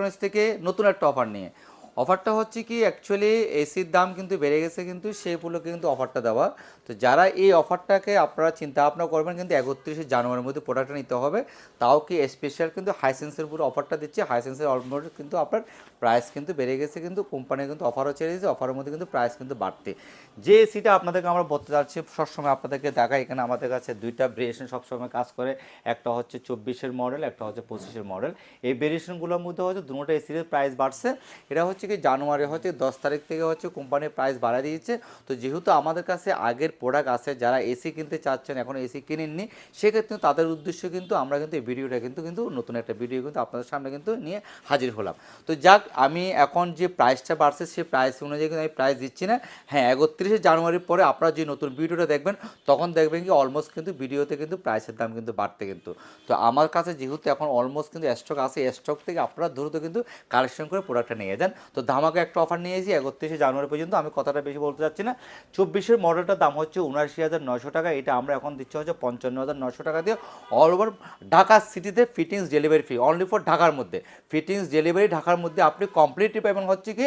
Electronics থেকে নতুন একটা অফার নিয়ে। অফারটা হচ্ছে কি অ্যাকচুয়ালি এসির দাম কিন্তু বেড়ে গেছে কিন্তু সেই উপলক্ষে কিন্তু অফারটা দেওয়া। তো যারা এই অফারটাকে আপনারা চিন্তা ভাবনা করবেন কিন্তু একত্রিশে জানুয়ারির মধ্যে প্রোডাক্টটা নিতে হবে, তাও কি স্পেশাল কিন্তু হাইসেন্সের উপর অফারটা দিচ্ছে। হাইসেন্সের অলমোস্ট কিন্তু আপনার প্রাইস কিন্তু বেড়ে গেছে কিন্তু কোম্পানি কিন্তু অফারও ছেড়ে দিয়েছে অফারের মধ্যে কিন্তু প্রাইস কিন্তু বাড়তে যে এসিটা আপনাদেরকে আমরা বলতে যাচ্ছি সবসময় আপনাদেরকে দেখাই, এখানে আমাদের কাছে দুইটা ভেরিয়েশন সবসময় কাজ করে। একটা হচ্ছে চব্বিশের মডেল একটা হচ্ছে পঁচিশের মডেল এই ভেরিয়েশনগুলোর মধ্যে হচ্ছে দুটো এসির প্রাইস বাড়ছে। এটা হচ্ছে কি জানুয়ারি হচ্ছে, দশ তারিখ থেকে হচ্ছে কোম্পানির প্রাইস বাড়া দিয়েছে। তো যেহেতু আমাদের কাছে আগের প্রোডাক্ট আছে, যারা এসি কিনতে চাচ্ছেন, এখন এসি কিনেননি, সেক্ষেত্রে তাদের উদ্দেশ্য কিন্তু আমরা কিন্তু এই ভিডিওটা কিন্তু কিন্তু নতুন একটা ভিডিও কিন্তু আপনাদের সামনে কিন্তু নিয়ে হাজির হলাম। তো যাক, আমি এখন যে প্রাইসটা বাড়ছে, সেই প্রাইস অনুযায়ী কিন্তু আমি প্রাইস দিচ্ছি না। হ্যাঁ একত্রিশে জানুয়ারির পরে আপনারা যে নতুন ভিডিওটা দেখবেন, তখন দেখবেন কি অলমোস্ট কিন্তু ভিডিওতে কিন্তু প্রাইসের দাম কিন্তু বাড়তে কিন্তু। তো আমার কাছে যেহেতু এখন অলমোস্ট কিন্তু স্টক আছে স্টক থেকে আপনারা দ্রুত কিন্তু কালেকশন করে প্রোডাক্টটা নিয়ে যান। তো ধামাকে একটা অফার নিয়েছি একত্রিশে জানুয়ারি পর্যন্ত। আমি কথাটা বেশি বলতে চাচ্ছি না। চব্বিশের মডেলটার দাম হচ্ছে উনআশি হাজার নশো টাকা। এটা আমরা এখন দিচ্ছি হচ্ছে পঞ্চান্ন হাজার নশো টাকা দিয়ে। অল ওভার ঢাকা সিটিতে fittings delivery free only for ঢাকার মধ্যে। ফিটিংস ডেলিভারি ঢাকার মধ্যে আপনি কমপ্লিটলি পাবেন হচ্ছে কি?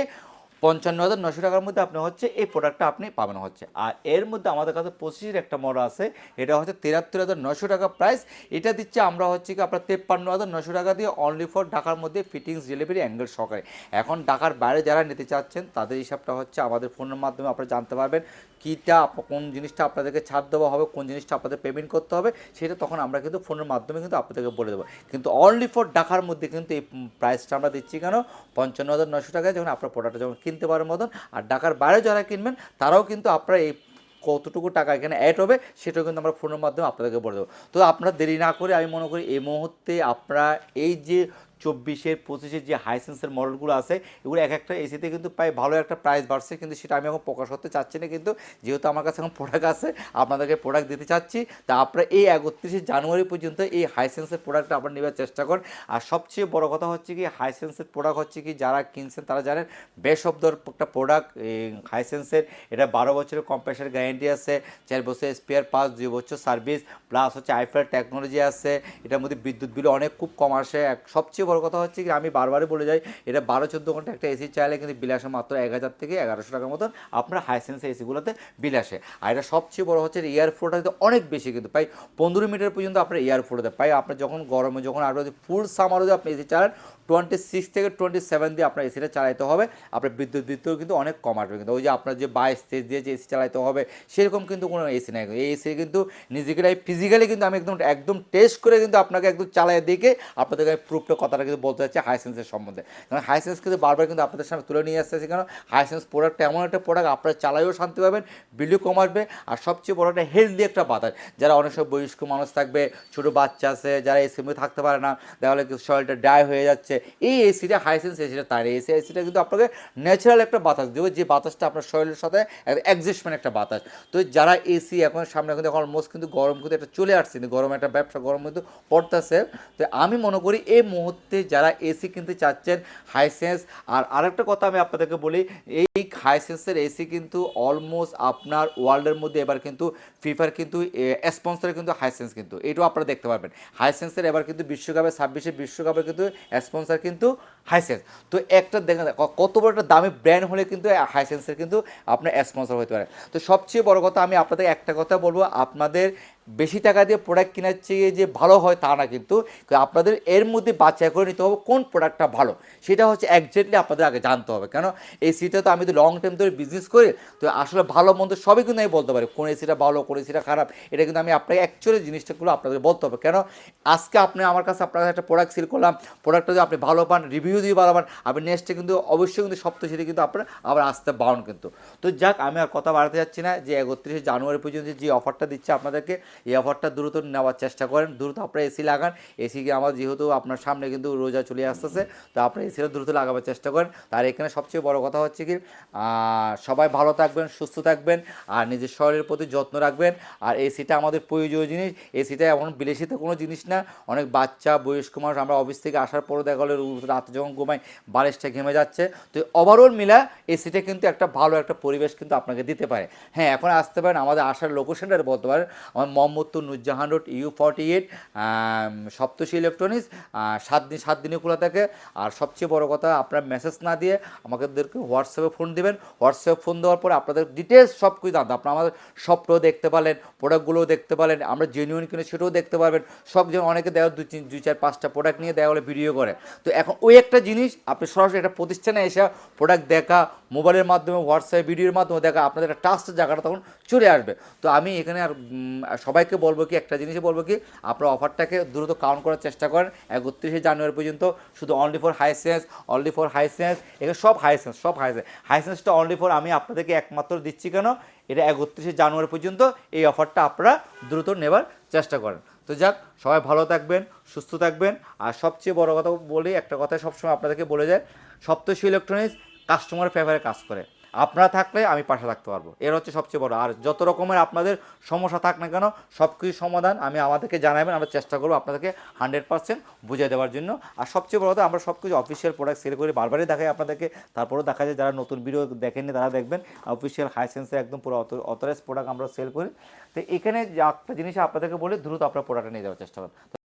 পঞ্চান্ন হাজার নশো টাকার মধ্যে আপনি হচ্ছে এই প্রোডাক্টটা আপনি পাবেন হচ্ছে। আর এর মধ্যে আমাদের কাছে পঁচিশের একটা মডেল আছে, এটা হচ্ছে তেরাত্তর হাজার নশো টাকা প্রাইস এটা দিচ্ছে আমরা হচ্ছে কি আপনার তেপ্পান্ন হাজার নশো টাকা দিয়ে অনলি ফর ঢাকার মধ্যে ফিটিংস ডেলিভারি অ্যাঙ্গেল সহকারে। এখন ঢাকার বাইরে যারা নিতে চাচ্ছেন, তাদের হিসাবটা হচ্ছে আমাদের ফোনের মাধ্যমে আপনারা জানতে পারবেন কীটা, কোন জিনিসটা আপনাদেরকে ছাড় দেওয়া হবে, কোন জিনিসটা আপনাদের পেমেন্ট করতে হবে, সেটা তখন আমরা কিন্তু ফোনের মাধ্যমে কিন্তু আপনাদেরকে বলে দেবো। কিন্তু অনলি ফর ঢাকার মধ্যে কিন্তু এই প্রাইসটা আমরা দিচ্ছি কেন? পঞ্চান্ন হাজার নশো টাকায় যখন আপনার প্রোডাক্টটা যখন কিনতে পারার মতন আর ঢাকার বাইরে যারা কিনবেন, তারাও কিন্তু আপনারা এই কতটুকু টাকা এখানে অ্যাড হবে, সেটাও কিন্তু আমরা ফোনের মাধ্যমে আপনাদেরকে বলে দেবো। তো আপনারা দেরি না করে, আমি মনে করি এই মুহূর্তে আপনারা এই যে চব্বিশের, পঁচিশের যে হাইসেন্সের মডেলগুলো আছে, এগুলো এক একটা এসিতে কিন্তু প্রায় ভালো একটা প্রাইস বাড়ছে। কিন্তু সেটা আমি এখন প্রকাশ করতে চাচ্ছি না। কিন্তু যেহেতু আমার কাছে এখন প্রোডাক্ট আছে, আপনাদেরকে প্রোডাক্ট দিতে চাচ্ছি, তা আপনারা এই একত্রিশে জানুয়ারি পর্যন্ত এই হাইসেন্সের প্রোডাক্টটা আপনারা নেওয়ার চেষ্টা করেন। আর সবচেয়ে বড় কথা হচ্ছে কি হাইসেন্সের প্রোডাক্ট হচ্ছে কি, যারা কিনছেন তারা জানেন বেশ অব্দর একটা প্রোডাক্ট হাইসেন্সের এটা বারো বছরের কম্প্রেসার গ্যারেন্টি আছে, চার বছর স্পেয়ার পাস দুই বছর সার্ভিস প্লাস হচ্ছে আইফেল টেকনোলজি আছে, এটার মধ্যে বিদ্যুৎ বিল অনেক খুব কম আসে। সবচেয়ে বড় কথা হচ্ছে কি, আমি বারবারই বলে যাই, এটা বারো, চোদ্দ ঘণ্টা একটা এসি চাইলে কিন্তু বিল আসে মাত্র এক হাজার থেকে এগারোশো টাকার মতন আপনার হাইসেন্স এসিগুলোতে বিল আসে। আর এটা সবচেয়ে বড় হচ্ছে এয়ারফ্লোটা কিন্তু অনেক বেশি কিন্তু, প্রায় পনেরো মিটার পর্যন্ত আপনার এয়ারফ্লোতে পাই আপনার যখন গরমে, যখন আরও ফুল সামারও যদি আপনি এসি চালান টোয়েন্টি সিক্স থেকে টোয়েন্টি সেভেন দিয়ে আপনার এসিটা চালাতে হবে। আপনার বিদ্যুৎ বিদ্যুৎ কিন্তু অনেক কম আসবে কিন্তু, ওই যে আপনার যে বাইশ, তেইশ দিয়ে যে এসি চালাইতে হবে, সেরকম কিন্তু কোনো এসি নাই এই এসি কিন্তু নিজেকে ফিজিক্যালি কিন্তু আমি একদম একদম টেস্ট করে কিন্তু আপনাকে একদম চালাই দেখে আপনাদেরকে আমি প্রুফটা কথাটা কিন্তু বলতে চাচ্ছি হাইসেন্সের সম্বন্ধে। কারণ হাইসেন্স কিন্তু বারবার কিন্তু আপনাদের সামনে তুলে নিয়ে আসতেছি। কারণ হাইসেন্স প্রোডাক্ট এমন একটা প্রোডাক্ট আপনারা চালাইও শান্তি পাবেন বিলও কম আসবে, আর সবচেয়ে বড় একটা হেলদি একটা বাতাস যারা অনেক সব বয়স্ক মানুষ থাকবে, ছোটো বাচ্চা আছে, যারা এসির মধ্যে থাকতে পারে না, তাহলে শরীরটা ড্রাই হয়ে যাচ্ছে। এই এসিটা হাইসেন্স এসিটা তাই এসি এসিটা কিন্তু আপনাকে ন্যাচারাল একটা বাতাস দেবে, যে বাতাসটা আপনার শরীরের সাথে অ্যাডজাস্টমেন্ট একটা বাতাস। তো যারা এসি এখন সামনে কিন্তু অলমোস্ট কিন্তু গরম কিন্তু একটা চলে আসছে। কিন্তু গরম একটা ব্যবসা গরম কিন্তু পড়তেছে। তো আমি মনে করি এই মুহূর্তে যারা এসি কিনতে চাচ্ছেন হাইসেন্স আর আরেকটা কথা আমি আপনাদেরকে বলি, এই হাইসেন্সের এসি কিন্তু অলমোস্ট আপনার ওয়ার্ল্ডের মধ্যে এবার কিন্তু ফিফার কিন্তু স্পন্সর কিন্তু হাইসেন্স কিন্তু। এটাও আপনারা দেখতে পারবেন। হাইসেন্সের এবার কিন্তু বিশ্বকাপে, ছাব্বিশে বিশ্বকাপে কিন্তু স্পন্সর কিন্তু হাইসেন্স তো একটা দেখেন কত বড় একটা দামি ব্র্যান্ড হলে কিন্তু হাইসেন্সের কিন্তু আপনার স্পন্সর হতে পারে। তো সবচেয়ে বড় কথা আমি আপনাদের একটা কথা বলব, আপনাদের বেশি টাকা দিয়ে প্রোডাক্ট কেনার চেয়ে যে ভালো হয় তা না কিন্তু আপনাদের এর মধ্যে বাছাই করে নিতে হবে কোন প্রোডাক্টটা ভালো। সেটা হচ্ছে একজ্যাক্টলি আপনাদের আগে জানতে হবে। কেন? এই সিটা তো আমি তো লং টাইম ধরে বিজনেস করি, তো আসলে ভালো, মন্দ সবই কিন্তু আমি বলতে পারি। কোন এসিটা ভালো, কোন এসিটা খারাপ, এটা কিন্তু আমি আপনাকে অ্যাকচুয়ালি জিনিসটাগুলো আপনাদের বলতে হবে। কেন? আজকে আপনি আমার কাছে আপনার একটা প্রোডাক্ট সেল করলাম প্রোডাক্টটা যদি আপনি ভালো পান রিভিউ ভালো পান আপনি নেক্সটে কিন্তু অবশ্যই কিন্তু সপ্তাহ কিন্তু আপনার আবার আসতে বাউন কিন্তু। তো যাক, আমি আর কথা বাড়াতে যাচ্ছি না। যে একত্রিশে জানুয়ারি পর্যন্ত যে অফারটা দিচ্ছে আপনাদেরকে, এই অফারটা দ্রুত নেওয়ার চেষ্টা করেন। দ্রুত আপনারা এসি লাগান। এসি আমার যেহেতু আপনার সামনে কিন্তু রোজা চলে আসতেছে, তো আপনারা এসিটা দ্রুত লাগাবার চেষ্টা করেন। তার এখানে সবচেয়ে বড় কথা হচ্ছে কি সবাই ভালো থাকবেন, সুস্থ থাকবেন, আর নিজের শরীরের প্রতি যত্ন রাখবেন। আর এসিটা আমাদের প্রয়োজনীয় জিনিস। এসিটা এমন বিলাসিত কোনো জিনিস না। অনেক বাচ্চা, বয়স্ক মানুষ আমরা অফিস থেকে আসার পরে দেখা গেলো যখন ঘুমাই বালিশটা ঘেমে যাচ্ছে। তো ওভারঅল মিলা এসিটা কিন্তু একটা ভালো একটা পরিবেশ কিন্তু আপনাকে দিতে পারে। হ্যাঁ এখন আসতে পারেন আমাদের আসার লোকেশনটা বলতে পারেন আমার Mohammadpur Nurjahan road U forty eight Saptashi electronics সাত দিন, সাত দিনে খোলা থাকে। আর সবচেয়ে বড় কথা, আপনার মেসেজ না দিয়ে আমাদেরকে হোয়াটসঅ্যাপে ফোন দিবেন। হোয়াটসঅ্যাপে ফোন দেওয়ার পরে আপনাদের ডিটেলস সব কিছু জানতে আপনার আমাদের শপটাও দেখতে পারলেন প্রোডাক্টগুলোও দেখতে পারলেন, আমরা জেনুইন কিনে সেটাও দেখতে পারবেন। সব যেমন অনেকে দেওয়া দুই তিন দুই, চার, পাঁচটা প্রোডাক্ট নিয়ে দেওয়া হলে ভিডিও করে। তো এখন ওই একটা জিনিস, আপনি সরাসরি একটা প্রতিষ্ঠানে এসে প্রোডাক্ট দেখা মোবাইলের মাধ্যমে হোয়াটসঅ্যাপ ভিডিওর মাধ্যমে দেখা, আপনাদের একটা ট্রাস্টের জায়গাটা তখন চলে আসবে। তো আমি এখানে আর সবাইকে বলব কি, একটা জিনিসই বলব কি, আপনার অফারটাকে দ্রুত কাউন্ট করার চেষ্টা করেন। একত্রিশে জানুয়ারি পর্যন্ত শুধু only for Hisense only for Hisense এখানে সব হাই সেন্স সব হাই সেন্স হাই সেন্সটা অনলি ফর আমি আপনাদেরকে একমাত্র দিচ্ছি কেন? এটা একত্রিশে জানুয়ারি পর্যন্ত এই অফারটা আপনারা দ্রুত নেবার চেষ্টা করেন। তো যাক, সবাই ভালো থাকবেন, সুস্থ থাকবেন। আর সবচেয়ে বড় কথা বলি, একটা কথা সবসময় আপনাদেরকে বলে যায় সপ্তশী ইলেকট্রনিক্স কাস্টমার ফেভারে কাজ করে। আপনারা থাকলে আমি পাশে থাকতে পারব। এর হচ্ছে সবচেয়ে বড়। আর যত রকমের আপনাদের সমস্যা থাক না কেন সব কিছু সমাধান আমি আমাদেরকে জানাবেন, আমরা চেষ্টা করব আপনাদেরকে হান্ড্রেড পার্সেন্ট বুঝিয়ে দেওয়ার জন্য। আর সবচেয়ে বড় কথা, আমরা সব কিছু অফিসিয়াল প্রোডাক্ট সেল করি বারবারই দেখাই আপনাদেরকে। তারপরেও দেখা যায় যারা নতুন ভিডিও দেখেননি, তারা দেখবেন অফিসিয়াল হাইসেন্সের একদম পুরো অথরাইজ প্রোডাক্ট আমরা সেল করি। তো এখানে একটা জিনিস আপনাদেরকে বলে দ্রুত আপনার প্রোডাক্টটা নিয়ে যাওয়ার চেষ্টা করেন।